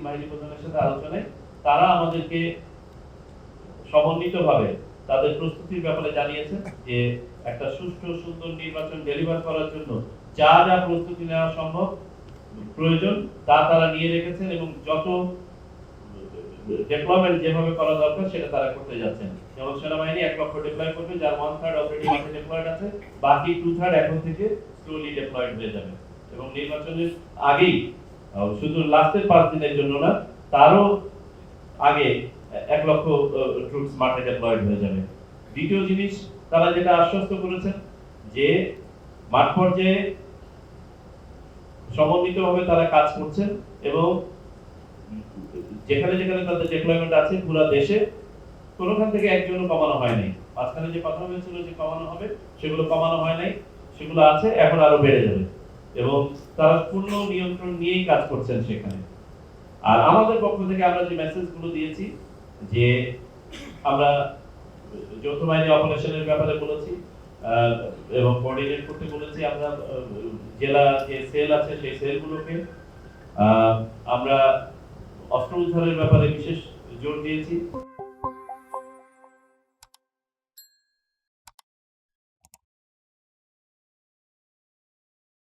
বাহিনী প্রধানের যে একটা প্রয়োজন, তা তারা নিয়ে রেখেছেন এবং যত ডেভেলপমেন্ট যেভাবে করা দরকার সেটা তারা করতে যাচ্ছেন। যেমন সেনাবাহিনী এক লক্ষ ডিপ্লয় করবে, যার ওয়ান থার্ড অলরেডি ডিপ্লয়েড আছে, বাকি টু থার্ড এখন থেকে স্লোলি ডিপ্লয়েড হয়ে যাবে। এবং নির্বাচনের আগেই শুধু লাস্টের পাঁচ দিনের জন্য না, তারও আগে এক লক্ষ ট্রুপস মাঠে ডিপ্লয়েড হয়ে যাবে। দ্বিতীয় জিনিস, তারা যেটা আশ্বস্ত করেছেন, যে মাঠ পর্যায়ে সমন্বিতভাবে তারা কাজ করছেন এবং যেখানে যেখানে তাদের ডেপ্লয়মেন্ট আছে, পুরো দেশে, কোনোখান থেকে একজনও কমানো হয়নি মাঝখানে যে কথা হয়েছিল যে কমানো হবে, সেগুলো কমানো হয় নাই, সেগুলো আছে, এখন আরও বেড়ে যাবে। এবং তারা পূর্ণ নিয়ন্ত্রণ নিয়েই কাজ করছেন সেখানে। আর আমাদের পক্ষ থেকে আমরা যে মেসেজগুলো দিয়েছি, যে আমরা যৌথ বাহিনী অপারেশনের ব্যাপারে বলেছি এবং কোঅর্ডিনেট করতে বলেছি আমরা জেলা যে সেল আছে সেই সেলগুলোকে আমরা অস্ত্র উদ্ধারের ব্যাপারে বিশেষ জোর দিয়েছি।